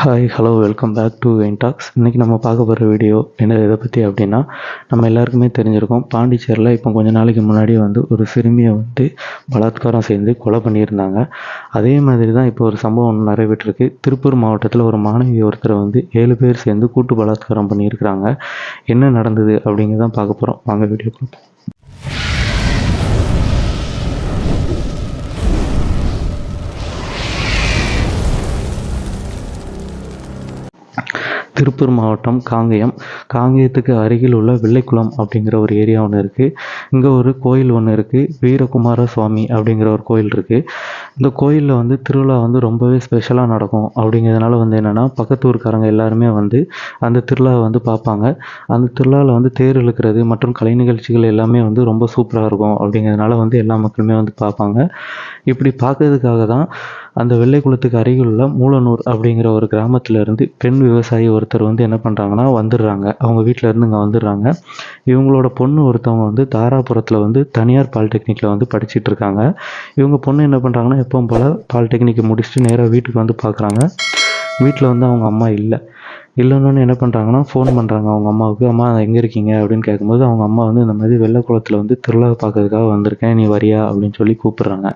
Hi hello welcome back to vein talks இன்றைக்கி நம்ம பார்க்க போகிற வீடியோ என்ன இதை பற்றி அப்படின்னா நம்ம எல்லாருக்குமே தெரிஞ்சிருக்கோம் பாண்டிச்சேரியில் இப்போ கொஞ்ச நாளைக்கு முன்னாடி வந்து ஒரு சிறுமியை வந்து பலாத்காரம் செய்து கொலை பண்ணியிருந்தாங்க. அதே மாதிரி தான் இப்போ ஒரு சம்பவம் ஒன்று நடைபெற்றிருக்கு திருப்பூர் மாவட்டத்தில் ஒரு மாணவி ஒருத்தரை வந்து ஏழு பேர் சேர்ந்து கூட்டு பலாத்காரம் பண்ணியிருக்கிறாங்க. என்ன நடந்தது அப்படிங்கிறதான் பார்க்க போகிறோம் வாங்க வீடியோ பார்ப்போம் திருப்பூர் மாவட்டம் காங்கேயம். காங்கேயத்துக்கு அருகில் உள்ள வெள்ளைக்குளம் அப்படிங்கிற ஒரு ஏரியா ஒன்று இருக்குது இங்கே ஒரு கோயில் ஒன்று இருக்குது வீரகுமார சுவாமி அப்படிங்கிற ஒரு கோயில் இருக்குது இந்த கோயிலில் வந்து திருவிழா வந்து ரொம்பவே ஸ்பெஷலாக நடக்கும். அப்படிங்கிறதுனால வந்து என்னென்னா பக்கத்து ஊர்க்காரங்க எல்லாருமே வந்து அந்த திருவிழாவை வந்து பார்ப்பாங்க. அந்த திருவிழாவில் வந்து தேர் இழுக்கிறது மற்றும் கலை நிகழ்ச்சிகள் எல்லாமே வந்து ரொம்ப சூப்பராக இருக்கும். அப்படிங்கிறதுனால வந்து எல்லா மக்களுமே வந்து பார்ப்பாங்க. இப்படி பார்க்கறதுக்காக தான் அந்த வெள்ளைக்குளத்துக்கு அருகில் உள்ள மூலனூர் அப்படிங்கிற ஒரு கிராமத்தில் இருந்து பெண் விவசாயி ஒருத்தர் வந்து என்ன பண்ணுறாங்கன்னா வந்துடுறாங்க. அவங்க வீட்டில் இருந்து இங்கே வந்துடுறாங்க. இவங்களோட பொண்ணு ஒருத்தவங்க வந்து தாராபுரத்தில் வந்து தனியார் பாலிடெக்னிக்கில் வந்து படிச்சுட்டு இருக்காங்க. இவங்க பொண்ணு என்ன பண்ணுறாங்கன்னா எப்பவும் போல் பாலிடெக்னிக் முடிச்சுட்டு நேராக வீட்டுக்கு வந்து பார்க்குறாங்க வீட்டில் வந்து அவங்க அம்மா இல்லை. இல்லைன்னு என்ன பண்ணுறாங்கன்னா ஃபோன் பண்ணுறாங்க அவங்க அம்மாவுக்கு. அம்மா எங்கே இருக்கீங்க? அப்படின்னு கேட்கும்போது அவங்க அம்மா வந்து இந்த மாதிரி வெள்ளக்குளத்தில் வந்து திருவிழா பார்க்கறதுக்காக வந்திருக்கேன். நீ வரியா? அப்படின்னு சொல்லி கூப்பிட்றாங்க.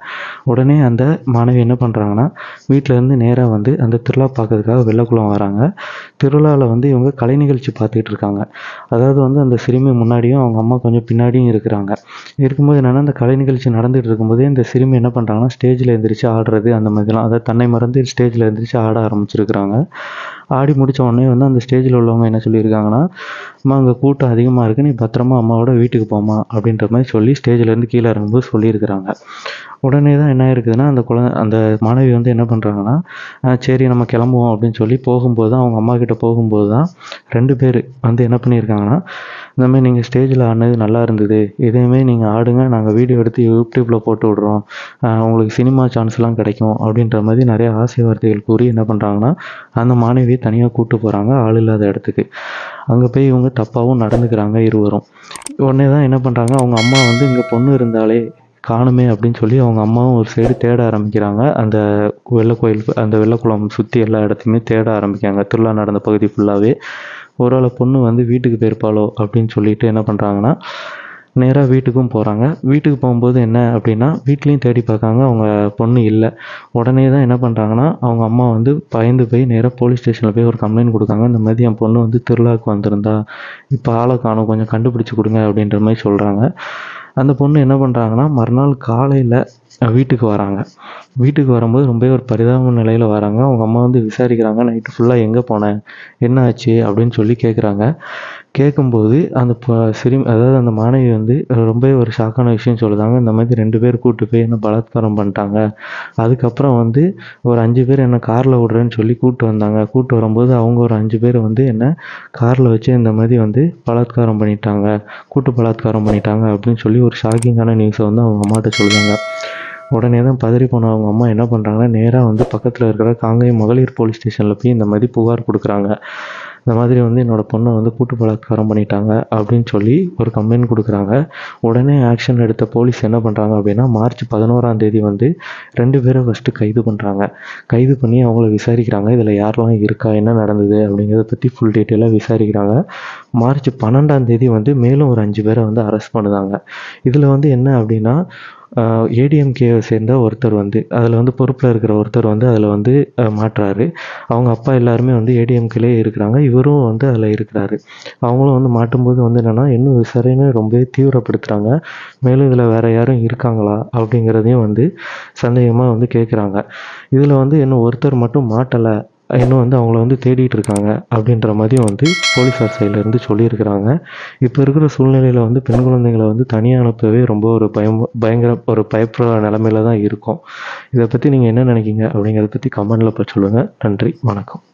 உடனே அந்த மாணவி என்ன பண்ணுறாங்கன்னா வீட்டிலேருந்து நேராக வந்து அந்த திருவிழா பார்க்கறதுக்காக வெள்ளக்குளம் வராங்க. திருவிழாவில் வந்து இவங்க கலை நிகழ்ச்சி பார்த்துக்கிட்டு இருக்காங்க. அதாவது வந்து அந்த சிறுமி முன்னாடியும் அவங்க அம்மா கொஞ்சம் பின்னாடியும் இருக்கிறாங்க. இருக்கும்போது என்னென்னா அந்த கலை நிகழ்ச்சி நடந்துகிட்டு இருக்கும்போதே இந்த சிறுமி என்ன பண்ணுறாங்கன்னா ஸ்டேஜில் எழுந்திரிச்சு ஆடுறது அந்த மாதிரிலாம். அதாவது தன்னை மறந்து ஸ்டேஜில் எழுந்திரிச்சு ஆட ஆரம்பிச்சிருக்கிறாங்க. ஆடி முடித்த உடனே வந்து அந்த ஸ்டேஜில் உள்ளவங்க என்ன சொல்லியிருக்காங்கன்னா அம்மா அங்கே கூட்டம் அதிகமாக இருக்குது நீ பத்திரமா அம்மாவோட வீட்டுக்கு போமா அப்படின்ற மாதிரி சொல்லி ஸ்டேஜ்லேருந்து கீழே இறங்கும்போது சொல்லியிருக்கிறாங்க. உடனே தான் என்ன இருக்குதுன்னா அந்த குழந்தை அந்த மாணவி வந்து என்ன பண்ணுறாங்கன்னா சரி நம்ம கிளம்புவோம் அப்படின்னு சொல்லி போகும்போது தான் அவங்க அம்மா கிட்ட போகும்போது தான் ரெண்டு பேர் வந்து என்ன பண்ணியிருக்காங்கன்னா இந்த மாதிரி நீங்கள் ஸ்டேஜில் ஆடினது நல்லா இருந்தது. இதேமாரி நீங்கள் ஆடுங்க. நாங்கள் வீடியோ எடுத்து யூடியூப்பில் போட்டு விட்றோம். உங்களுக்கு சினிமா சான்ஸ்லாம் கிடைக்கும் அப்படின்ற மாதிரி நிறைய ஆசை வார்த்தைகள் கூறி என்ன பண்ணுறாங்கன்னா அந்த மாணவியை தனியாக கூப்பிட்டு போகிறாங்க ஆள் இல்லாத இடத்துக்கு. அங்கே போய் இவங்க தப்பாகவும் நடந்துக்கிறாங்க இருவரும். உடனே தான் என்ன பண்ணுறாங்க அவங்க அம்மா வந்து இங்கே பொண்ணு இருந்தாலே காணுமே அப்படின்னு சொல்லி அவங்க அம்மாவும் ஒரு சைடு தேட ஆரம்பிக்கிறாங்க. அந்த வெள்ளை கோயில் அந்த வெள்ளக்குளம் சுற்றி எல்லா இடத்தையுமே தேட ஆரம்பிக்கிறாங்க. திருவிழா நடந்த பகுதி ஃபுல்லாகவே ஒருவேளை பொண்ணு வந்து வீட்டுக்கு போயிருப்பாளோ அப்படின்னு சொல்லிட்டு என்ன பண்ணுறாங்கன்னா நேராக வீட்டுக்கும் போகிறாங்க வீட்டுக்கு போகும்போது என்ன அப்படின்னா வீட்லேயும் தேடி பார்க்காங்க அவங்க பொண்ணு இல்லை. உடனே தான் என்ன பண்ணுறாங்கன்னா அவங்க அம்மா வந்து பயந்து போய் நேராக போலீஸ் ஸ்டேஷனில் போய் ஒரு கம்ப்ளைண்ட் கொடுக்காங்க. இந்த மாதிரி என் பொண்ணு வந்து திருவிழாவுக்கு வந்திருந்தா இப்போ ஆளை காணும் கொஞ்சம் கண்டுபிடிச்சி கொடுங்க அப்படின்ற மாதிரி சொல்கிறாங்க அந்த பொண்ணு என்ன பண்ணுறாங்கன்னா மறுநாள் காலையில் வீட்டுக்கு வராங்க. வீட்டுக்கு வரும்போது ரொம்பவே ஒரு பரிதாப நிலையில் வராங்க. அவங்க அம்மா வந்து விசாரிக்கிறாங்க நைட்டு ஃபுல்லாக எங்கே போனேன் என்ன ஆச்சு? அப்படின்னு சொல்லி கேட்குறாங்க கேட்கும்போது அந்த சிறுமி அதாவது அந்த மாணவி வந்து ரொம்பவே ஒரு ஷாக்கான விஷயம் சொல்லுதாங்க. இந்த மாதிரி ரெண்டு பேர் கூப்பிட்டு போய் என்ன பலாத்காரம் பண்ணிட்டாங்க. அதுக்கப்புறம் வந்து ஒரு அஞ்சு பேர் என்ன காரில் விடுறேன்னு சொல்லி கூப்பிட்டு வந்தாங்க. கூப்பிட்டு வரும்போது அவங்க ஒரு அஞ்சு பேர் வந்து என்ன காரில் வச்சு இந்த மாதிரி வந்து பலாத்காரம் பண்ணிட்டாங்க. கூட்டு பலாத்காரம் பண்ணிட்டாங்க அப்படின்னு சொல்லி ஒரு ஷாக்கிங்கான நியூஸை வந்து அவங்க அம்மாட்ட சொல்லுவாங்க உடனே தான் பதறி போன அவங்க அம்மா என்ன பண்ணுறாங்கன்னா நேராக வந்து பக்கத்தில் இருக்கிற காங்கேயம் மகளிர் போலீஸ் ஸ்டேஷனில் போய் இந்த மாதிரி புகார் கொடுக்குறாங்க. இந்த மாதிரி வந்து என்னோடய பொண்ணை வந்து கூட்டு பலாத்காரம் பண்ணிட்டாங்க அப்படின்னு சொல்லி ஒரு கம்ப்ளைண்ட் கொடுக்குறாங்க. உடனே ஆக்ஷன் எடுத்த போலீஸ் என்ன பண்ணுறாங்க அப்படின்னா மார்ச் பதினோராம் தேதி வந்து ரெண்டு பேரை ஃபஸ்ட்டு கைது பண்ணுறாங்க கைது பண்ணி அவங்கள விசாரிக்கிறாங்க. இதில் யாரெல்லாம் இருக்கா என்ன நடந்தது அப்படிங்கிறத பற்றி ஃபுல் டீட்டெயிலாக விசாரிக்கிறாங்க. மார்ச் பன்னெண்டாம் தேதி வந்து மேலும் ஒரு அஞ்சு பேரை வந்து அரெஸ்ட் பண்ணுதாங்க இதில் வந்து என்ன அப்படின்னா ஏடிஎம்கேவை சேர்ந்த ஒருத்தர் வந்து அதில் வந்து பொறுப்பில் இருக்கிற ஒருத்தர் வந்து அதில் வந்து மாட்டுறாரு அவங்க அப்பா எல்லாருமே வந்து ஏடிஎம்கேலே இருக்கிறாங்க. இவரும் வந்து அதில் இருக்கிறாரு. அவங்களும் வந்து மாட்டும்போது வந்து என்னென்னா இன்னும் விசாரணை ரொம்பவே தீவிரப்படுத்துகிறாங்க மேலும் இதில் வேறு யாரும் இருக்காங்களா? அப்படிங்கிறதையும் வந்து சந்தேகமாக வந்து கேட்குறாங்க இதில் வந்து இன்னும் ஒருத்தர் மட்டும் மாட்டலை. இன்னும் வந்து அவங்கள வந்து தேடிட்டு இருக்காங்க அப்படின்ற மாதிரியும் வந்து போலீஸார் சைட்லேருந்து சொல்லியிருக்கிறாங்க. இப்போ இருக்கிற சூழ்நிலையில் வந்து பெண் குழந்தைங்களை வந்து தனியாக அனுப்பவே ரொம்ப ஒரு பயம் பயங்கர ஒரு பயப்படுற நிலமையில தான் இருக்கும். இதை பற்றி நீங்கள் என்ன நினைக்கிங்க அப்படிங்கிறத பற்றி கமெண்டில் இப்போ சொல்லுங்கள் நன்றி வணக்கம்.